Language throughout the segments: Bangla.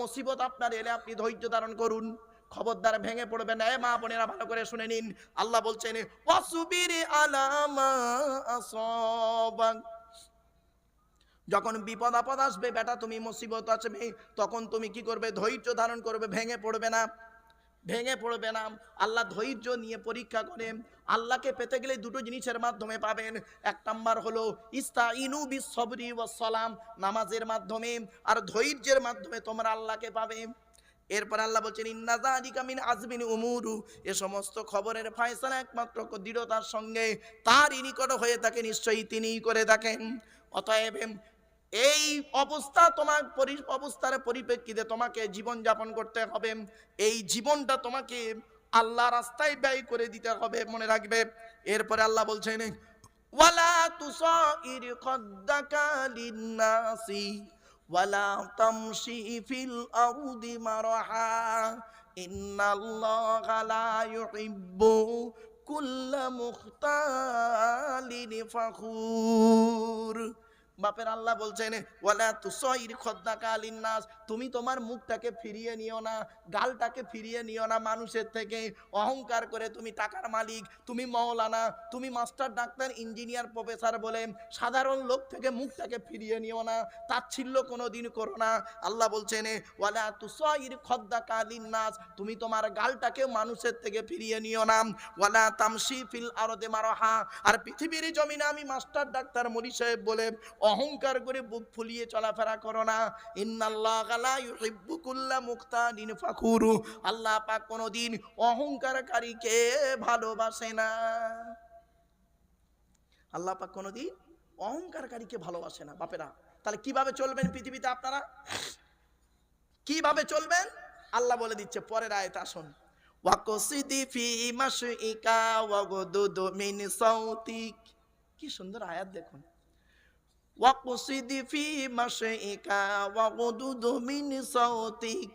মুসিবত আপনার এলে আপনি ধৈর্য ধারণ করুন। খবরদার ভেঙে পড়বে না মা বোনেরা, ভালো করে শুনে নিন। আল্লাহ বলছেন যখন বিপদ আপদ আসবে, বেটা, তুমি মুসিবত আসবে, তখন তুমি কি করবে? ধৈর্য ধারণ করবে, ভেঙে পড়বে না। ভেঙে পড়বে না। আল্লাহ ধৈর্য নিয়ে পরীক্ষা করে আল্লাহকে পেতে গেলে দুটো জিনিসের মাধ্যমে পাবেন। এক নাম্বার হলো ইস্তা ইনু বিসবরি সালাম নামাজের মাধ্যমে আর ধৈর্যের মাধ্যমে তোমরা আল্লাহকে পাবে। এরপর আল্লাহ বলছেন ইন্নাজালিকা মিন আজমিন উমুরু। এ সমস্ত খবরের ফায়সালা একমাত্র দৃঢ়তার সঙ্গে তারই নিকট হয়ে থাকে, নিশ্চয়ই তিনিই করে থাকেন। অতএব এই অবস্থা তোমার অবস্থার পরিপ্রেক্ষিতে তোমাকে জীবন যাপন করতে হবে। এই জীবনটা তোমাকে আল্লাহ রাস্তায় ব্যয় করে দিতে হবে, মনে রাখবে। এরপরে আল্লাহ বলছেন, ওয়ালা তুসাইর ওয়ালা বাপের আল্লাহ বলছেন, ওয়ালা তুসাইর খদ্দাকা লিন্নাস, তুমি তোমার মুখটাকে ফিরিয়ে নিও না, গালটাকে ফিরিয়ে নিও না মানুষের থেকে। অহংকার করে তুমি টাকার মালিক, তুমি মৌলানা তুমি মাস্টার, ডাক্তার, ইঞ্জিনিয়ার, প্রফেসর বলে সাধারণ লোক থেকে মুখটাকে ফিরিয়ে নিও না, তাচ্ছিল্য কোনো দিন করো না। আল্লাহ বলছেন, ওয়ালা তুসাইর খদ্দাকা লিন্নাস, তুমি তোমার গালটাকে মানুষের থেকে ফিরিয়ে নিও না। ওয়ালা তামসি ফিল আরদে মারহা, আর পৃথিবীর জমিনে আমি মাস্টার, ডাক্তার মরি সাহেব বলে অহংকার করে বুক ফুলিয়ে চলাফেরা করো না। আল্লাহ পাক কোনোদিন অহংকারকারীকে ভালোবাসে না। আল্লাহ পাক কোনোদিন অহংকারকারীকে ভালোবাসে না। বাপেরা, তাহলে কীভাবে চলবেন পৃথিবীতে আপনারা? কীভাবে চলবেন? আল্লাহ বলে দিচ্ছে, পরের আয়ত আসুন। কি সুন্দর আয়াত দেখুন। ওয়াকসিদি ফি মাশইকা ওয়াগদুদু মিন সাউতিক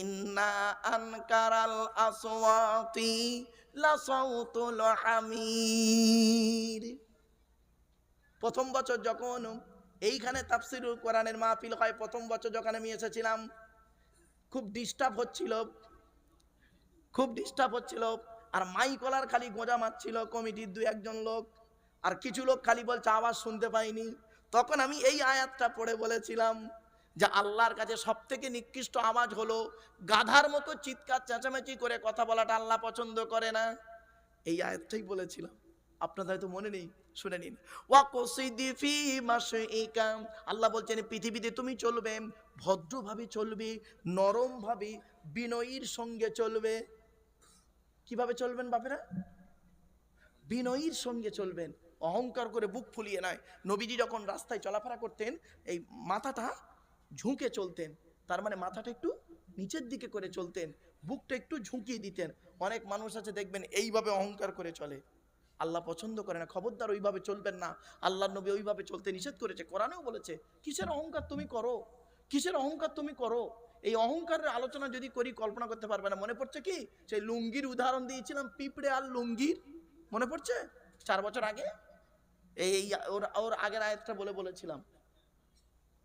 ইন্না আনকারাল আসওয়াতি লা সাউতুল হামির প্রথম বছর যখন এইখানে তাফসিরুল কোরআনের মাহফিল হয়, প্রথম বছর যখন আমি এসেছিলাম, খুব ডিস্টার্ব হচ্ছিল, খুব ডিস্টার্ব হচ্ছিল। আর মাইকলার খালি গোঁজা মারছিল, কমিটির দু একজন লোক। আর কিছু লোক খালি বলছে, আওয়াজ শুনতে পাইনি। তখন আমি এই আয়াতটা পড়ে বলেছিলাম যে আল্লাহর কাছে সব থেকে নিকৃষ্ট আওয়াজ হলো গাধার মতো চিৎকার, চেঁচামেচি করে কথা বলাটা আল্লাহ পছন্দ করে না। এই আয়াতটাই বলেছিলাম। আপনাদের হয়তো মনে নেই, শুনে নিন। আল্লাহ বলছেন পৃথিবীতে তুমি চলবে, ভদ্রভাবে চলবে, নরমভাবে বিনয়ীর সঙ্গে চলবে। কীভাবে চলবেন বাপেরা? বিনয়ীর সঙ্গে চলবেন। অহংকার করে বুক ফুলিয়ে নেয়। নবীজি যখন রাস্তায় চলাফেরা করতেন, এই মাথাটা ঝুঁকে চলতেন। তার মানে মাথাটা একটু নিচের দিকে করে চলতেন, বুকটা একটু ঝুঁকিয়ে দিতেন। অনেক মানুষ আছে, দেখবেন, এইভাবে অহংকার করে চলে। আল্লাহ পছন্দ করে না, খবরদার ওইভাবে চলবেন না। আল্লাহ নবী ওইভাবে চলতে নিষেধ করেছে, কোরআনেও বলেছে, কিসের অহংকার তুমি করো? কিসের অহংকার তুমি করো? এই অহংকারের আলোচনা যদি করি, কল্পনা করতে পারবে না। মনে পড়ছে কি? সেই লুঙ্গির উদাহরণ দিয়েছিলাম, পিঁপড়ে আর লুঙ্গির। মনে পড়ছে? চার বছর আগে? এই ওর ওর আগের আয়াতটা বলে বলেছিলাম।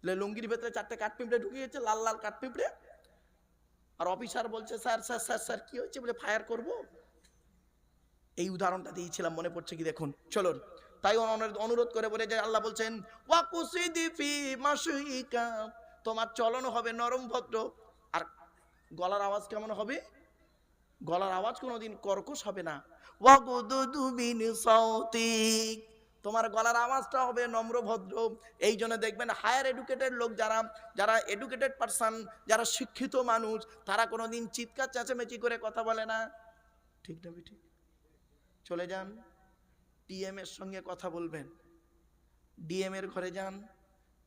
লুঙ্গির ভেতরে চারটে কাঠ পিঁপড়ে ঢুকিয়েছে, লাল লাল কাঠপিঁপড়ে। আর অফিসার বলছে, স্যার স্যার স্যার স্যার, কি হয়েছে? বলে, ফায়ার করব। এই উদাহরণটা দিয়েছিলাম, মনে পড়ছে কি দেখুন। চলুন, তাই অনুরোধ- করে বলে যে আল্লাহ বলছেন তোমার চলন হবে নরম ভদ্র। আর গলার আওয়াজ কেমন হবে? গলার আওয়াজ কোনোদিন কর্কশ হবে না। তোমার গলার আওয়াজটা হবে নম্র, ভদ্র। এই জন্য দেখবেন হায়ার এডুকেটেড লোক যারা যারা এডুকেটেড পারসন যারা শিক্ষিত মানুষ, তারা কোনোদিন চিৎকার, চেঁচামেচি করে কথা বলে না। ঠিক না ঠিক চলে যান। টিএম এর সঙ্গে কথা বলবেন। ডিএম এর ঘরে যান।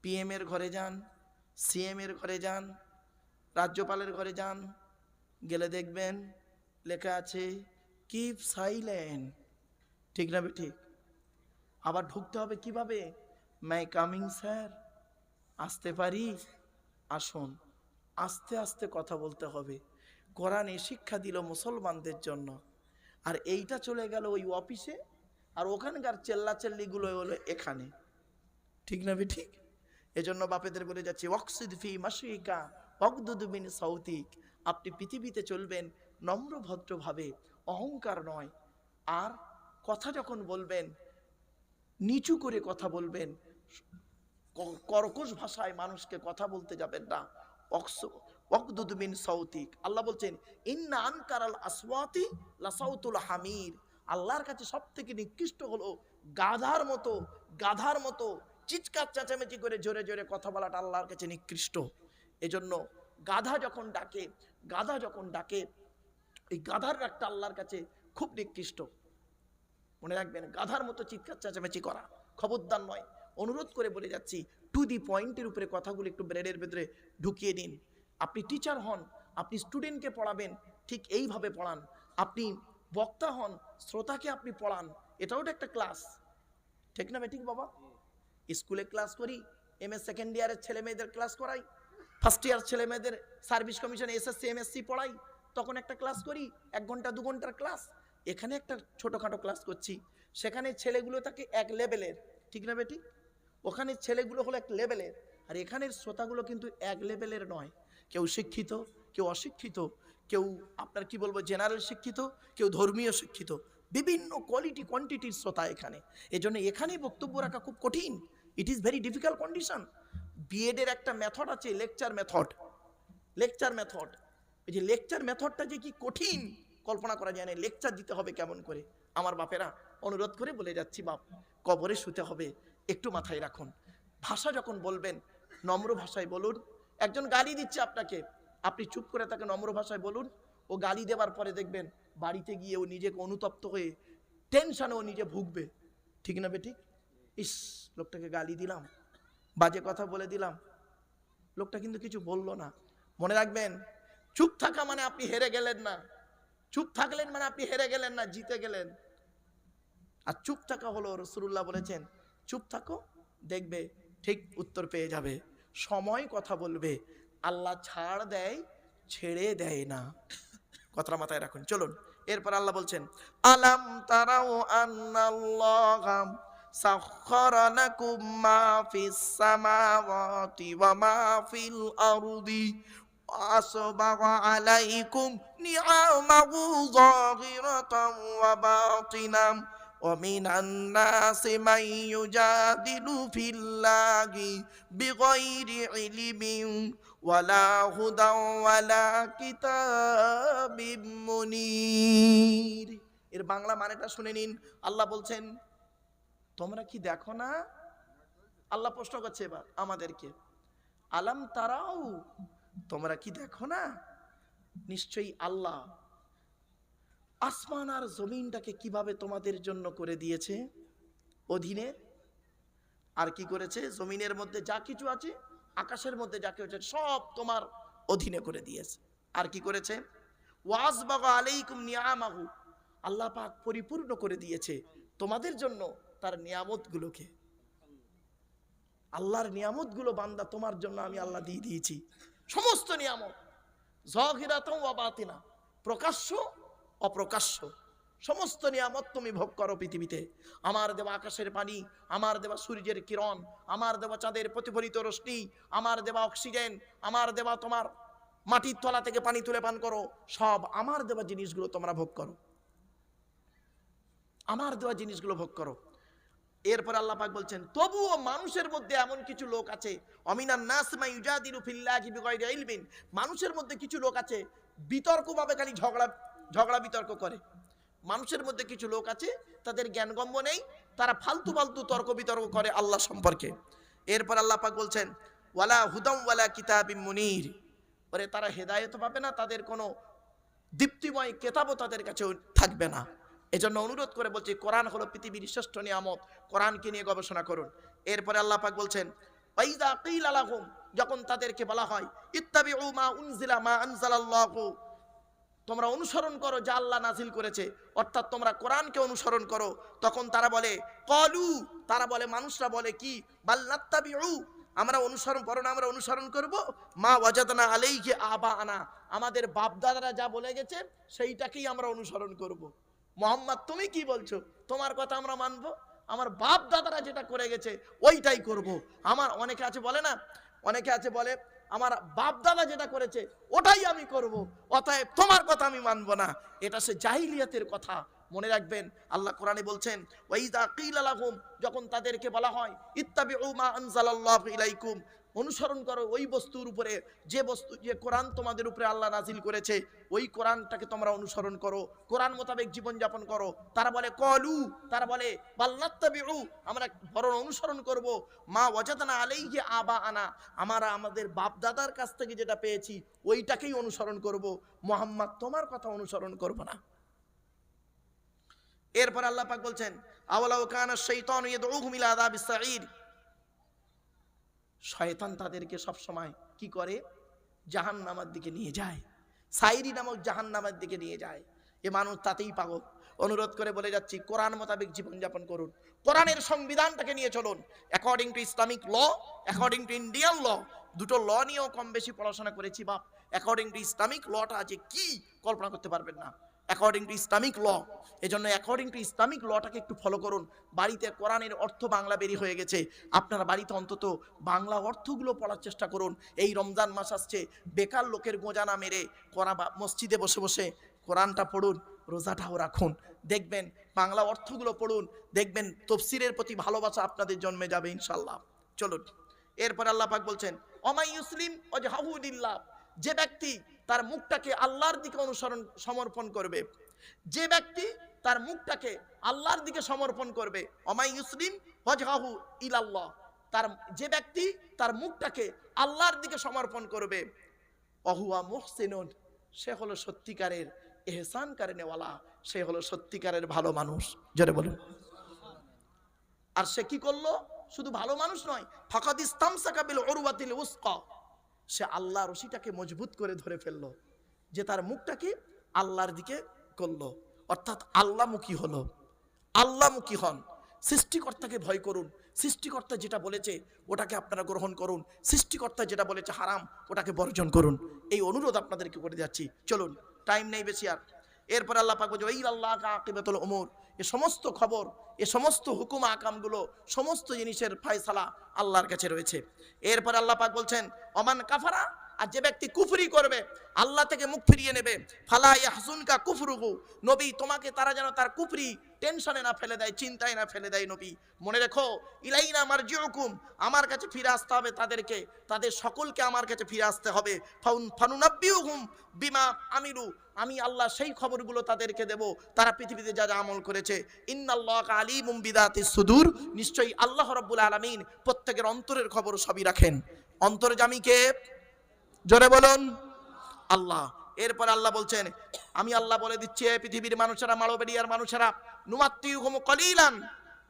পিএম এর ঘরে যান। সিএম এর ঘরে যান। রাজ্যপালের ঘরে যান। গেলে দেখবেন লেখা আছে কিপ সাইলেন্ট ঠিক না ঠিক আবার ঢুকতে হবে কীভাবে? মাই কামিং স্যার আসতে পারি? আসুন। আস্তে আস্তে কথা বলতে হবে। কোরআনে শিক্ষা দিল মুসলমানদের জন্য। আর এইটা চলে গেল ওই অফিসে। আর ওখানকার চেল্লাচেল্লিগুলো হলো এখানে। ঠিক না ঠিক? এজন্য বাপেদের বলে যাচ্ছে, ওয়াকসিদ ফি মাসিকা অগদুদুবিন সৌতিক আপনি পৃথিবীতে চলবেন নম্র ভদ্রভাবে অহংকার নয়। আর কথা যখন বলবেন নিচু করে কথা বলবেন। কর্কশ ভাষায় মানুষকে কথা বলতে যাবেন না। অক্স- ওয়াকদুদ মিন সৌতিক আল্লাহ বলছেন, ইন্না আনকারাল আসওয়াতি লাসাউতুল হামির। আল্লাহর কাছে সব থেকে নিকৃষ্ট হলো গাধার মতো গাধার মতো চিৎকার, চেঁচামেচি করে জোরে জোরে কথা বলাটা আল্লাহর কাছে নিকৃষ্ট। এজন্য গাধা যখন ডাকে, গাধা যখন ডাকে, এই গাধার ডাকটা আল্লাহর কাছে খুব নিকৃষ্ট। মনে রাখবেন, গাধার মতো চিৎকার, চেঁচামেচি করা। খবরদার নয়। অনুরোধ করে বলে যাচ্ছি টু দি পয়েন্টের উপরে কথাগুলো একটু ব্রেনের ভেতরে ঢুকিয়ে দিন আপনি টিচার হন, আপনি স্টুডেন্টকে পড়াবেন, ঠিক এইভাবে পড়ান। আপনি বক্তা হন, শ্রোতাকে আপনি পড়ান। এটাও তো একটা ক্লাস ঠিক না ঠিক বাবা? স্কুলে ক্লাস করি এম এস সেকেন্ড ইয়ারের ছেলে মেয়েদের ক্লাস করাই ফার্স্ট ইয়ার ছেলে মেয়েদের সার্ভিস কমিশন এসএসসি এমএসসি পড়াই। তখন একটা ক্লাস করি, এক ঘণ্টা, দু ঘণ্টার ক্লাস এখানে একটা ছোটোখাটো ক্লাস করছি। সেখানে ছেলেগুলো থাকে এক লেভেলের ঠিক না বেটি? ওখানে ছেলেগুলো হলো এক লেভেলের আর এখানের শ্রোতাগুলো কিন্তু এক লেভেলের নয়। কেউ শিক্ষিত, কেউ অশিক্ষিত, কেউ আপনার কি বলব জেনারেল শিক্ষিত, কেউ ধর্মীয় শিক্ষিত। বিভিন্ন কোয়ালিটি কোয়ান্টিটির শ্রোতা এখানে। এজন্য এখানে বক্তব্য রাখা খুব কঠিন। It is very difficult condition বিএডের একটা মেথড আছে লেকচার মেথড লেকচার মেথড এই যে লেকচার মেথডটা যে কি কঠিন কল্পনা করা যায় না লেকচার দিতে হবে কেমন করে? আমার বাপেরা অনুরোধ করে বলে যাচ্ছি, বাপ, কবরে শুতে হবে, একটু মাথায় রাখুন। ভাষা যখন বলবেন, নম্র ভাষায় বলুন। একজন গালি দিচ্ছে আপনাকে, আপনি চুপ করে তাকে নম্র ভাষায় বলুন। ও গালি দেওয়ার পরে দেখবেন, বাড়িতে গিয়ে ও নিজেকে অনুতপ্ত হয়ে টেনশনে ও নিজে ভুগবে। ঠিক না বেটি? ইস, লোকটাকে গালি দিলাম, বাজে কথা বলে দিলাম। লোকটা কিন্তু কিছু বলল না। মনে রাখবেন, চুপ থাকা মানে আপনি হেরে গেলেন না। চুপ থাকলেন মানে আপনি হেরে গেলেন না, জিতে গেলেন। আর চুপ থাকা হলো রসুল্লাহ বলেছেন, চুপ থাকো, দেখবে ঠিক উত্তর পেয়ে যাবে। সময় কথা বলবে, আল্লাহ ছাড় দেয়, ছেড়ে দেয় না। কথাটা মাথায় রাখুন, চলুন। এরপর আল্লাহ বলছেন, আলাম তারাও আন্নাল্লাহ সাখখারা লাকুম মা ফিস সামাওয়াতি ওয়া মা ফিল আরদি وأسبغ عليكم نعمه ظاهرة وباطنة ومن الناس من يجادل في الله بغير علم ولا هدى ولا كتاب منير এর বাংলা মানেটা শুনে নিন আল্লাহ বলছেন তোমরা কি দেখো না আল্লাহ প্রশ্ন করছে এবার আমাদেরকে আলাম তারাও তোমরা কি দেখো না? নিশ্চয়ই আল্লাহ আসমান আর জমিনটাকে কীভাবে তোমাদের জন্য করে দিয়েছে? অধীনে। আর কি করেছে? জমিনের মধ্যে যা কিছু আছে, আকাশের মধ্যে যা কিছু আছে, সব তোমার অধীনে করে দিয়েছে। আর কি করেছে? ওয়াজবাগা আলাইকুম নিয়ামাহু। আল্লাহ পাক পরিপূর্ণ করে দিয়েছে তোমাদের জন্য তার নিয়ামতগুলোকে। আল্লাহর নিয়ামতগুলো বান্দা তোমার জন্য আমি আল্লাহ দিয়ে দিয়েছি। সমস্ত নিয়ামত। জহিরাতম বাতিনা। প্রকাশ্য, অপ্রকাশ্য। সমস্ত নিয়ামত তুমি ভোগ করো পৃথিবীতে। আমার দেওয়া আকাশের পানি, আমার দেওয়া সূর্যের কিরণ, আমার দেওয়া চাঁদের প্রতিফলিত রশ্মি, আমার দেওয়া অক্সিজেন, আমার দেওয়া তোমার মাটির তলা থেকে পানি তুলে পান করো। সব আমার দেওয়া জিনিসগুলো তোমরা ভোগ করো। আমার দেওয়া জিনিসগুলো ভোগ করো। এরপর আল্লাহ পাক বলছেন, তবুও মানুষের মধ্যে এমন কিছু লোক আছে, অমিনান নাস মা ইউজাদিলু ফিল্লাহি ইলমিন। মানুষের মধ্যে কিছু লোক আছে, বিতর্কভাবে খালি ঝগড়া ঝগড়া বিতর্ক করে। মানুষের মধ্যে কিছু লোক আছে, তাদের জ্ঞানগম্য নেই, তারা ফালতু ফালতু তর্ক বিতর্ক করে আল্লাহ সম্পর্কে। এরপর আল্লাহ পাক বলছেন, ওয়ালা হুদম ওয়ালা কিতাবিম মুনির। ওরে, তারা হেদায়েত পাবে না, তাদের কোনো দীপ্তিময় কেতাবও তাদের কাছে থাকবে না। এজন্য অনুরোধ করে বলছি, কোরআন হলো পৃথিবীর শ্রেষ্ঠ নিয়ামত। কোরআনকে নিয়ে গবেষণা করুন। এরপরে আল্লাহ পাক বলছেন ওয়াইদা কিলা লাহুম যখন তাদেরকে বলা হয়, ইত্তাবিউ মা উনজিলা, মা আনজালাল্লাহু তোমরা অনুসরণ করো যা আল্লাহ নাজিল করেছে। অর্থাৎ তোমরা কোরআনকে অনুসরণ করো। তখন তারা বলে, কলু তারা বলে, মানুষরা বলে কি বাল্লাত্তাবিউ আমরা অনুসরণ করো না, আমরা অনুসরণ করব। মা ওয়াজাদনা আলাইহি আবা আনা আমাদের বাপ দাদারা যা বলে গেছে, সেইটাকেই আমরা অনুসরণ করব। মোহাম্মদ, তুমি কি বলছো? তোমার কথা আমরা মানবো? আমার বাপ দাদারা যেটা করে গেছে, ওইটাই করব। আমার অনেকে আছে, বলে না? অনেকে আছে, বলে, আমার বাপ দাদা যেটা করেছে, ওটাই আমি করব। অতএব তোমার কথা আমি মানব না। এটা সে জাহিলিয়াতের কথা। মনে রাখবেন, আল্লাহ কোরআনে বলছেন ওয়াইদা কিল যখন তাদেরকে বলা হয়, ইত্তাবিউ মা আনজালাল্লাহু ইলাইকুম অনুসরণ করো ওই বস্তুর উপরে। যে বস্তু, যে কোরআন তোমাদের উপরে আল্লাহ নাজিল করেছে, ওই কোরআনটাকে তোমরা অনুসরণ করো। কোরআন মোতাবেক জীবনযাপন করো। তারা বলে, কলু তারা বলে বাল্লাত্তাবিউ আমরা বরং অনুসরণ করব। মা ওয়াজাদানা আলাইহি আবা আনা আমরা আমাদের বাপ দাদার কাছ থেকে যেটা পেয়েছি, ওইটাকেই অনুসরণ করব। মোহাম্মদ, তোমার কথা অনুসরণ করব না। এরপর আল্লাহ পাক বলছেন, আওয়ালাউ কানা শাইতানু ইয়াদউহুম ইলা আযাবিস সাঈর শয়তান তাদেরকে সব সময় কি করে? জাহান্নামের দিকে নিয়ে যায়। সাইরি নামক জাহান্নামের দিকে নিয়ে যায়। এ মানুষ তাতেই পাগল। অনুরোধ করে বলে যাচ্ছি, কোরআন মোতাবেক জীবনযাপন করুন। কোরআনের সংবিধানটাকে নিয়ে চলুন। According to Islamic law according to Indian law দুটো ল নিয়েও কম বেশি পড়াশোনা করেছি বাপ। অ্যাকর্ডিং টু ইসলামিক লটা আছে কি, কল্পনা করতে পারবেন না। অ্যাকর্ডিং টু ইসলামিক ল এজন্য অ্যাকর্ডিং টু ইসলামিক লটাকে একটু ফলো করুন। বাড়িতে কোরআনের অর্থ বাংলা বেরি হয়ে গেছে। আপনারা বাড়িতে অন্তত বাংলা অর্থগুলো পড়ার চেষ্টা করুন। এই রমজান মাস আসছে। বেকার লোকের গোজা না মেরে কোরআন মসজিদে বসে বসে কোরআনটা পড়ুন, রোজাটাও রাখুন। দেখবেন বাংলা অর্থগুলো পড়ুন, দেখবেন তফসিরের প্রতি ভালোবাসা আপনাদের জন্মে যাবে ইনশাল্লাহ চলুন। এরপর আল্লাহ পাক বলছেন, অমাই মুসলিম অজহাহুদিল্লাহ যে ব্যক্তি তার মুখটাকে আল্লাহর দিকে অনুসরণ, সমর্পণ করবে। যে ব্যক্তি তার মুখটাকে আল্লাহর দিকে সমর্পণ করবে অমাই মুসলিম ওয়াজহাহু ইলাল্লাহ, তার, যে ব্যক্তি তার মুখটাকে আল্লাহর দিকে সমর্পণ করবে অহুয়া মুহসিনুন, সে হলো সত্যিকারের এহসান কারেনেওয়ালা সে হলো সত্যিকারের ভালো মানুষ। জোরে বলুন। আর সে কি করল? শুধু ভালো মানুষ নয়, ফাকাদ ইস্তামসাকাবিল উরওয়াতিল উসকা সে আল্লাহ রশিটাকে মজবুত করে ধরে ফেলল, যে তার মুখটাকে আল্লাহর দিকে করল। অর্থাৎ আল্লাহমুখী হলো আল্লামুখী হন। সৃষ্টিকর্তাকে ভয় করুন। সৃষ্টিকর্তা যেটা বলেছে, ওটাকে আপনারা গ্রহণ করুন। সৃষ্টিকর্তা যেটা বলেছে হারাম, ওটাকে বর্জন করুন। এই অনুরোধ আপনাদেরকে করে যাচ্ছি। চলুন টাইম নেই বেশি আর। এরপর আল্লাহ পাক বলছে ওই আল্লাহ আকিবাতুল ওমর এ সমস্ত খবর, এ সমস্ত হুকুম আকামগুলো, সমস্ত জিনিসের ফায়সালা আল্লাহর কাছে রয়েছে। এরপর আল্লাহ পাক বলছেন অমান কাফারা আর যে ব্যক্তি কুফরি করবে, আল্লাহ থেকে মুখ ফিরিয়ে নেবে। ফালা ইয়াহজুনকা কুফরুহু। নবী, তোমাকে তারা যেন তার কুফরি টেনশনে না ফেলে দেয়, চিন্তায় না ফেলে দেয় নবী। মনে রেখো, ইলাইনা মারজিউকুম, আমার কাছে ফিরে আসতে হবে তাদেরকে, তাদের সকলকে আমার কাছে ফিরে আসতে হবে। ফাউন, ফানুনাব্বিউহুম বিমা আমিরু আমি আল্লাহ সেই খবরগুলো তাদেরকে দেব, তারা পৃথিবীতে যা যা আমল করেছে। ইন্নাল্লাহ আলী বিদাতি সুদূর, নিশ্চয়ই আল্লাহ রাব্বুল আলামিন প্রত্যেকের অন্তরের খবর সবই রাখেন। অন্তর্জামীকে জোরে বলুন। আল্লাহ, এরপর আল্লাহ বলছেন, আমি আল্লাহ বলে দিচ্ছি পৃথিবীর মানুষেরা মালবেরিয়ার মানুষেরা নুমাত্তিউ হুম কলিলান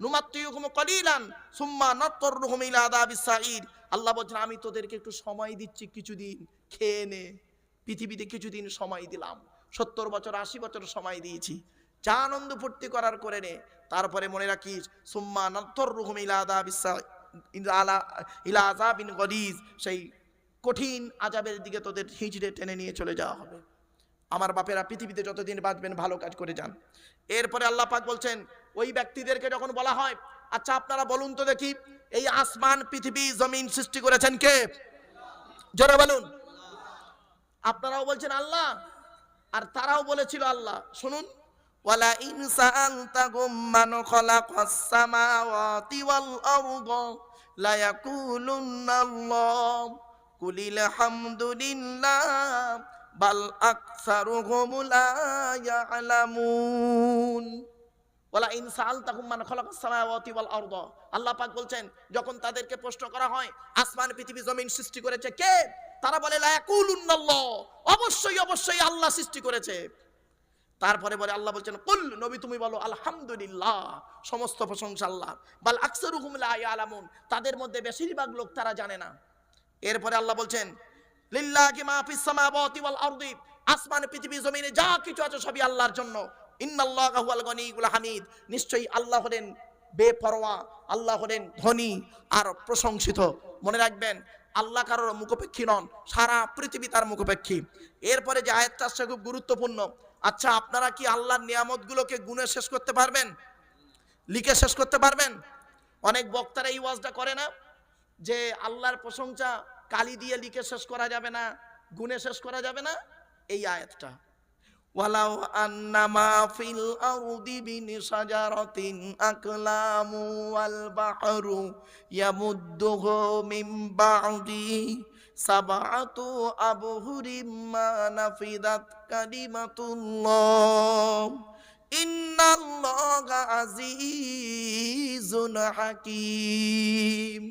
নুমাত্তিউ হুম কলিলান, সুম্মা নত্তরহুম ইলা আযাবিস সাঈর আল্লাহ বলছেন, আমি তোদেরকে একটু সময় দিচ্ছি, কিছুদিন খেয়ে নে। পৃথিবীতে কিছুদিন সময় দিলাম, সত্তর বছর, আশি বছর সময় দিয়েছি। যা আনন্দ ফুর্তি করার করে নে। তারপরে মনে রাখিস, সুম্মা নত্তরহুম ইলা সাঈর ইলা আযাবিন গলিজ, সেই কঠিন আজাবের দিকে তোদের হিঁচড়ে টেনে নিয়ে চলে যাওয়া হবে। আমার বাপেরা পৃথিবীতে যতদিন বাঁচবেন, ভালো কাজ করে যান। এরপরে আল্লাহ পাক বলছেন, ওই ব্যক্তিদেরকে যখন বলা হয় আচ্ছা আপনারা বলুন তো দেখি, এই আসমান, পৃথিবী, জমিন সৃষ্টি করেছেন কে? জোরে বলুন। আপনারাও বলছেন আল্লাহ, আর তারাও বলেছিল আল্লাহ। শুনুন। ওয়ালা আল্লাহ কুলিল হামদুলিল্লাহ বাল আকসারুহুম লা ইয়ালামুন ওয়ালা ইন সাআলতাহুম মান খালাকাস সামাওয়াতি ওয়াল আরদা। আল্লাহ পাক বলছেন, যখন তাদেরকে প্রশ্ন করা হয়, আসমান, পৃথিবী, জমিন সৃষ্টি করেছে কে? তারা বলে, লা ইয়াকুলুন্নাল্লাহ। অবশ্যই অবশ্যই আল্লাহ সৃষ্টি করেছে। তারপরে বলে, আল্লাহ বলছেন, কুল নবী তুমি বলো, আলহামদুলিল্লাহ। সমস্ত প্রশংসা আল্লাহ। বাল আকসারুহুম লা ইয়ালামুন তাদের মধ্যে বেশিরভাগ লোক তারা জানে না। এরপরে আল্লাহ বলছেন, লিল্লাহি মা ফিস সামাওয়াতি ওয়াল আসমান, পৃথিবী, জমিনে যা কিছু আছে সবই আল্লাহর জন্য। ইন্নাল্লাহা হুয়াল গনিয়ুল হামিদ। নিশ্চয়ই আল্লাহ হলেন বেপরোয়া, আল্লাহ হলেন ধনী আর প্রশংসিত। মনে রাখবেন, আল্লাহ কারোর মুখপেক্ষী নন, সারা পৃথিবী তার মুখপেক্ষী। এরপরে যে আয়াতটা আসছে খুব গুরুত্বপূর্ণ। আচ্ছা আপনারা কি আল্লাহর নিয়ামতগুলোকে গুণে শেষ করতে পারবেন? লিখে শেষ করতে পারবেন? অনেক বক্তারা এই ওয়াজটা করে না। যে আল্লাহর প্রশংসা কালি দিয়ে লিখে শেষ করা যাবে না গুণে শেষ করা যাবে না, এই আয়াতটা। ওয়ালাউ আন্নামা ফিল আরদি বিন শাজারাতিন আকলামু ওয়াল বাহরু ইয়ামুদ্দুহু মিন বা'দি সাবআতু আবহুরিম মা নাফিদাত কালিমাতুল্লাহ। ইন্নাল্লাহা আজিজুন হাকীম।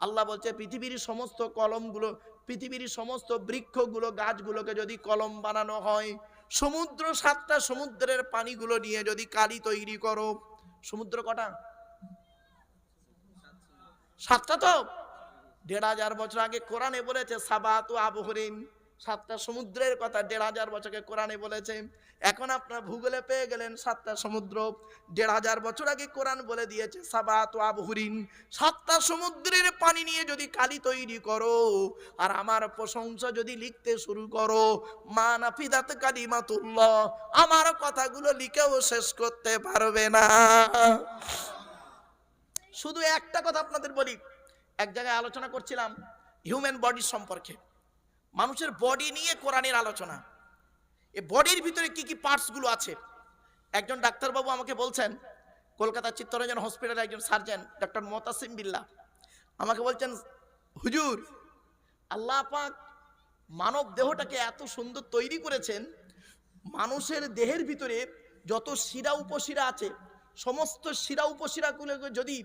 আল্লাহ বলছে, পৃথিবীর সমস্ত কলমগুলো, পৃথিবীর সমস্ত বৃক্ষগুলো, গাছগুলোকে যদি কলম বানানো হয়, সমুদ্র সাতটা সমুদ্রের পানিগুলো নিয়ে যদি কালি তৈরি করো, সমুদ্র কটা? সাতটা তো। দেড় হাজার বছর আগে কোরআনে বলেছে, সাবাত আবহরিন। সাতটা সমুদ্রের কথা, দেড় হাজার বছরকে কোরআনে বলেছে। এখন আপনার ভূগোলে পেয়ে গেলেন সাতটা সমুদ্র। দেড় হাজার বছর আগে কোরআন বলে দিয়েছে, সাবাত আবহরিন সাতটা সমুদ্রের পানি নিয়ে যদি কালি তৈরি করো, আর আমার প্রশংসা যদি লিখতে শুরু করো মা নাফিদাত কালিমাতুল্লাহ, আমার কথাগুলো লিখেও শেষ করতে পারবে না। শুধু একটা কথা আপনাদের বলি, এক জায়গায় আলোচনা করছিলাম, হিউম্যান বডি সম্পর্কে। মানুষের বডি নিয়ে কোরআনের আলোচনা। এ বডির ভিতরে কি কি পার্টসগুলো আছে? একজন ডাক্তারবাবু আমাকে বলছেন কলকাতা চিত্তরঞ্জন হসপিটালে একজন সার্জন ডক্টর মোতাসিম বিল্লা আমাকে বলছেন, হুজুর, আল্লাহ পাক মানব দেহটাকে এত সুন্দর তৈরি করেছেন, মানুষের দেহের ভিতরে যত শিরা উপশিরা আছে, সমস্ত শিরা উপশিরাগুলোকে যদি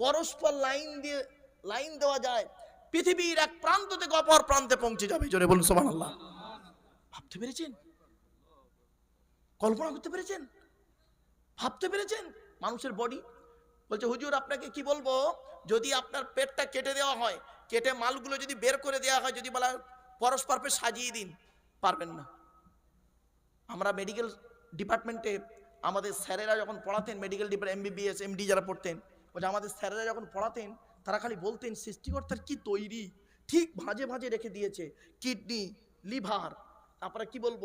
পরস্পর লাইন দিয়ে লাইন দেওয়া যায় পৃথিবীর এক প্রান্ত থেকে অপর প্রান্তে পৌঁছে যাবে। জোরে বলুন সোমান আল্লাহ ভাবতে পেরেছেন? কল্পনা করতে পেরেছেন? ভাবতে পেরেছেন? মানুষের বডি বলছে হুজুর আপনাকে কি বলব? যদি আপনার পেটটা কেটে দেওয়া হয় কেটে মালগুলো যদি বের করে দেওয়া হয় যদি বলা হয়, পরস্পর সাজিয়ে দিন পারবেন না। আমরা মেডিকেল ডিপার্টমেন্টে আমাদের স্যারেরা যখন পড়াতেন মেডিকেল ডিপার্ট এমবিবিএস এমডি যারা পড়তেন বলছে আমাদের স্যারেরা যখন পড়াতেন তারা খালি বলতেন, সৃষ্টিকর্তার কি তৈরি? ঠিক ভাঁজে ভাঁজে রেখে দিয়েছে, কিডনি, লিভার, তারপরে কি বলব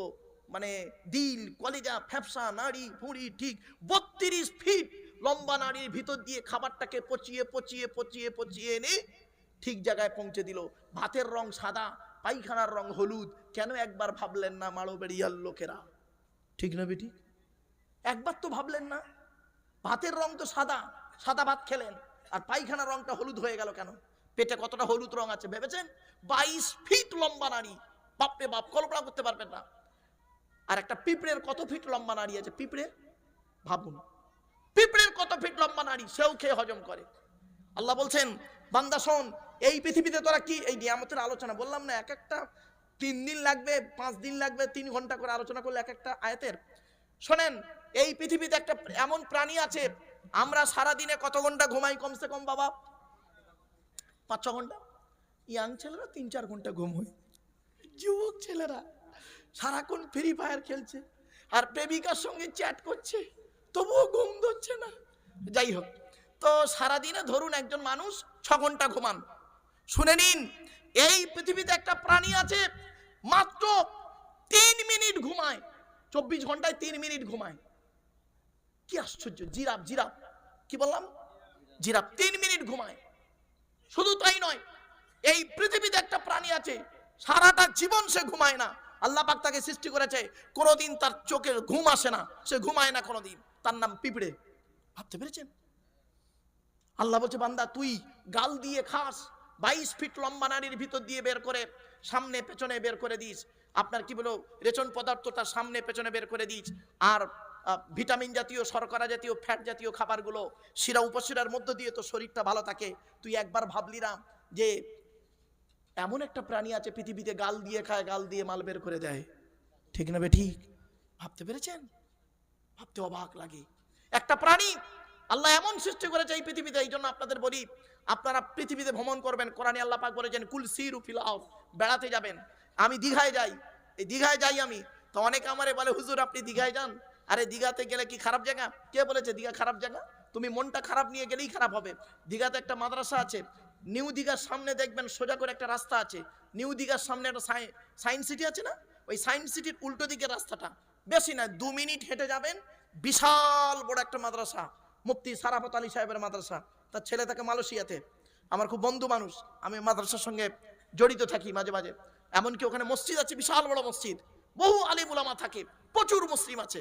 মানে দিল, কলিজা, ফ্যাপসা, নাড়ি ভুঁড়ি ঠিক বত্রিশ ফিট লম্বা নাড়ির ভিতর দিয়ে খাবারটাকে পচিয়ে পচিয়ে পচিয়ে পচিয়ে এনে ঠিক জায়গায় পৌঁছে দিল। ভাতের রং সাদা, পায়খানার রং হলুদ। কেন একবার ভাবলেন না মাড়ো বেড়িয়ার লোকেরা? ঠিক না বেটি? একবার তো ভাবলেন না। ভাতের রং তো সাদা সাদা ভাত খেলেন। আর পায়খানার রংটা হলুদ হয়ে গেল কেন? পেটে কতটা হলুদ রং আছে ভেবেছেন? বাইশ ফিট লম্বা নারী, বাপরে বাপ, কল্পনা করতে পারবেন না। আর একটা পিঁপড়ের কত ফিট লম্বা নারী আছে পিঁপড়ে? ভাবুন। পিঁপড়ের কত ফিট লম্বা নারী, সেও খেয়ে হজম করে। আল্লাহ বলছেন, বান্দা শোন, এই পৃথিবীতে তোরা কি, এই নিয়ামতের আলোচনা, বললাম না, এক একটা তিন দিন লাগবে, পাঁচ দিন লাগবে, তিন ঘণ্টা করে আলোচনা করলে এক একটা আয়াতের। শোনেন, এই পৃথিবীতে একটা এমন প্রাণী আছে আমরা সারা দিনে কত ঘণ্টা ঘুমাই কমসে কম বাবা? পাঁচ ছ ঘণ্টা? ইয়াং ছেলেরা তিন চার ঘণ্টা ঘুম হয়। যুবক ছেলেরা সারাক্ষণ ফ্রি ফায়ার খেলছে আর প্রেমিকার সঙ্গে চ্যাট করছে, তবুও ঘুম ধরছে না। যাই হোক, তো সারাদিনে ধরুন একজন মানুষ ছ ঘণ্টা ঘুমান। শুনে নিন, এই পৃথিবীতে একটা প্রাণী আছে, মাত্র তিন মিনিট ঘুমায়, চব্বিশ ঘন্টায় তিন মিনিট ঘুমায়। কি আশ্চর্য? Giraffe giraffe. কি বললাম? জিরাফ তিন মিনিট ঘুমায়। শুধু তাই নয়, এই পৃথিবীতে একটা প্রাণী আছে, সারাটা জীবন সে ঘুমায় না। আল্লাহ পাক তাকে সৃষ্টি করেছে, কোনোদিন তার চোখে ঘুম আসে না, সে ঘুমায় না কোনোদিন। তার নাম পিঁপড়ে। ভাবতে পেরেছেন? আল্লাহ বলছে, বান্দা, তুই গাল দিয়ে খাস, বাইশ ফিট লম্বা নারীর ভিতর দিয়ে বের করে, সামনে, পেছনে বের করে দিস। আপনার কি বলো, রেচন পদার্থটা সামনে, পেছনে বের করে দিস। আর ভিটামিন জাতীয়, শর্করা জাতীয়, ফ্যাট জাতীয় খাবারগুলো শিরা উপশিরার মধ্য দিয়ে তো শরীরটা ভালো থাকে। তুই একবার ভাবলি না যে এমন একটা প্রাণী আছে পৃথিবীতে গাল দিয়ে খায়, গাল দিয়ে মাল বের করে দেয়। ঠিক না ঠিক? ভাবতে পেরেছেন? ভাবতে অবাক লাগে। একটা প্রাণী আল্লাহ এমন সৃষ্টি করেছে এই পৃথিবীতে, এই জন্য আপনাদের বলি, আপনারা পৃথিবীতে ভ্রমণ করবেন। কোরআনে আল্লাহ পাক বলেছেন, কুল সিরু ফিলাও বেড়াতে যাবেন। আমি দীঘায় যাই। এই দীঘায় যাই আমি। তো অনেকে আমারে বলে, হুজুর, আপনি দীঘায় যান? আরে দীঘাতে গেলে কি খারাপ জায়গা? কে বলেছে দীঘা খারাপ জায়গা? তুমি মনটা খারাপ নিয়ে গেলেই খারাপ হবে। দীঘাতে একটা মাদ্রাসা আছে, নিউ দীঘার সামনে দেখবেন সোজা করে একটা রাস্তা আছে। নিউ দীঘার সামনে একটা সায়েন্স সিটি আছে না? ওই সায়েন্স সিটির উল্টো দিকের রাস্তাটা। বেশি না, দু মিনিট হেঁটে যাবেন, বিশাল বড় একটা মাদ্রাসা, মুফতি সারাফত আলী সাহেবের মাদ্রাসা। তার ছেলে থাকে মালয়েশিয়াতে। আমার খুব বন্ধু মানুষ, আমি মাদ্রাসার সঙ্গে জড়িত থাকি মাঝে মাঝে। এমনকি ওখানে মসজিদ আছে, বিশাল বড় মসজিদ। বহু আলিম উলামা থাকে, প্রচুর মুসলিম আছে।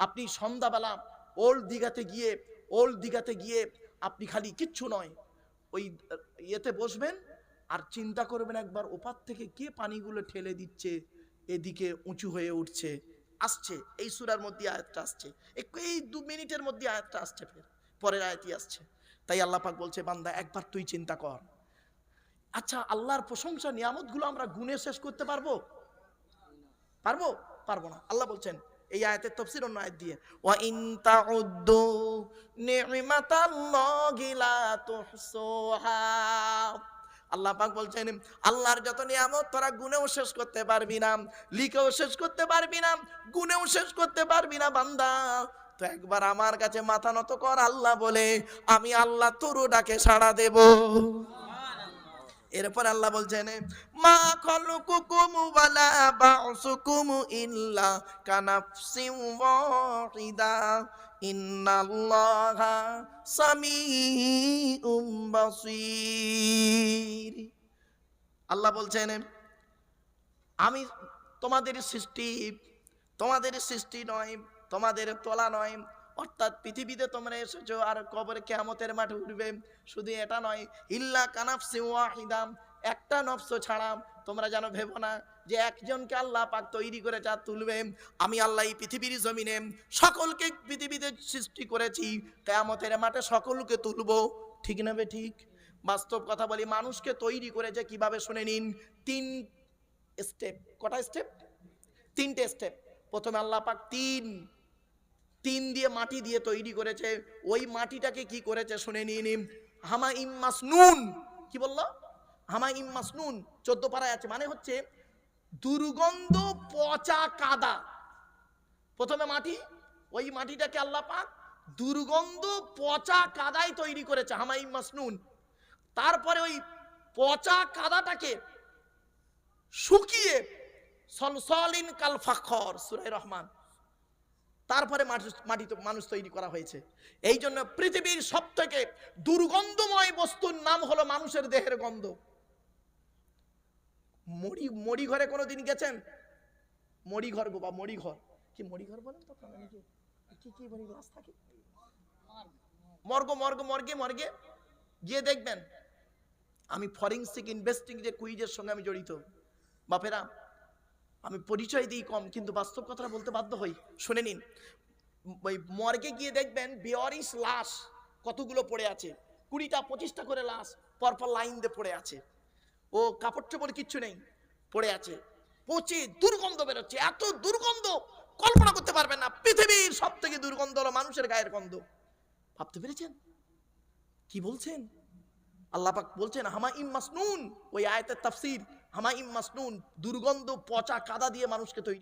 আপনি সন্ধ্যাবেলা ওল্ড দিঘাতে গিয়ে, ওল্ড দিঘাতে গিয়ে আপনি খালি কিচ্ছু নয়, ওই ইয়েতে বসবেন আর চিন্তা করবেন একবার ওপার থেকে কে পানিগুলো ঠেলে দিচ্ছে, এদিকে উঁচু হয়ে উঠছে, আসছে। এই সুরার মধ্যে আয়াতটা আসছে। এই দু মিনিটের মধ্যে আয়াতটা আসছে ফের। পরের আয়াতই আসছে। তাই আল্লাহ পাক বলছে, বান্দা, একবার তুই চিন্তা কর। আচ্ছা আল্লাহর প্রশংসা, নিয়ামতগুলো আমরা গুণে শেষ করতে পারব? পারব? পারব না। আল্লাহ বলছেন এই আয়াতের তফসির অন্য আয়াত দিয়ে ওয়া ইন তাউদ্দু নি'মাতাল্লাহি লা তুহসুহা। আল্লাহ পাক বলছেন, আল্লাহর যত নিয়ামত তোরা গুনেও শেষ করতে পারবি না, লিখেও শেষ করতে পারবি না গুনেও শেষ করতে পারবি না, বান্দা। তো একবার আমার কাছে মাথা নত কর, আল্লাহ বলে, আমি আল্লাহ তোর ডাকে সাড়া দেব। এরপর আল্লাহ বলছেন, মা খলকুকুম ওয়ালা বাউসুকুম ইল্লা কানাফসিন ওয়াহিদা। ইন্নাল্লাহা সামিউম বাসীর। আল্লাহ বলছেন, আমি তোমাদের সৃষ্টি তোমাদের সৃষ্টি নয়, তোমাদের তোলা নয় অর্থাৎ পৃথিবীতে তোমরা এসেছ আর কবর কেয়ামতের মাঠে উঠবে। শুধু এটা নয়, ইল্লা কানাফসি ওয়াহিদাম, একটা নফস ছাড়া তোমরা যেন ভেবো না যে একজনকে আল্লাহ পাক তৈরি করে যা তুলবে। আমি আল্লাহ এই পৃথিবীর জমিনে সকলকে পৃথিবীতে সৃষ্টি করেছি, কেয়ামতের মাঠে সকলকে তুলবো। ঠিক নেবে ঠিক? বাস্তব কথা বলি, মানুষকে তৈরি করেছে কীভাবে শুনে নিন? তিন স্টেপ কটা স্টেপ তিনটে স্টেপ প্রথমে আল্লাহ পাক তিন তিন দিয়ে মাটি দিয়ে তৈরি করেছে। ওই মাটিটাকে কি করেছে শুনে নিয়ে নিন। হামা ইম্মাস নুন। কি বলল? হামা ইম্মাস নুন। চোদ্দ পাড়ায় আছে। মানে হচ্ছে দুর্গন্ধ পচা কাদা। প্রথমে মাটি, ওই মাটিটাকে আল্লাহ পাক দুর্গন্ধ পচা কাদায় তৈরি করেছে, হামা ইম্মাস নুন। তারপরে ওই পচা কাদাটাকে শুকিয়ে সলসলিন কাল ফাখর সুরাই রহমান। তারপরে মাটি মানুষ তৈরি করা হয়েছে। এই জন্য পৃথিবীর সব থেকে দুর্গন্ধময় বস্তুর নাম হলো মানুষের দেহের গন্ধ। মরি মরি ঘরে কোনো দিন গেছেন? মরি ঘর গো বা মরি ঘর কি মরি ঘর বলেন তো? কি কি গ্লাস থাকে? মর্গ মর্গ, মর্গে মর্গে। গিয়ে দেখবেন, আমি ফরেন্সিক ইনভেস্টিং যে কুইজের সঙ্গে আমি জড়িত। বাপেরা আমি পরিচয় দিই কম, কিন্তু বাস্তব কথা বলতে বাধ্য হই। শুনে নিন। ওই মর্গে গিয়ে দেখবেন বেয়ারিস লাশ কতগুলো পড়ে আছে। কুড়িটা, পঁচিশটা করে লাশ পরপর লাইন দিয়ে পড়ে আছে। ও কাপড় চোপড় কিচ্ছু নেই, পড়ে আছে। পচে দুর্গন্ধ বেরোচ্ছে। এত দুর্গন্ধ কল্পনা করতে পারবেন না। পৃথিবীর সব থেকে দুর্গন্ধ হলো মানুষের গায়ের গন্ধ। ভাবতে পেরেছেন? কি বলছেন? আল্লাহ পাক বলছেন হামা ইম মাসনুন, ওই আয়াতের তাফসীর। হামা ইম মাসনুন দুর্গন্ধ পচা কাদা দিয়ে মানুষকে তৈরি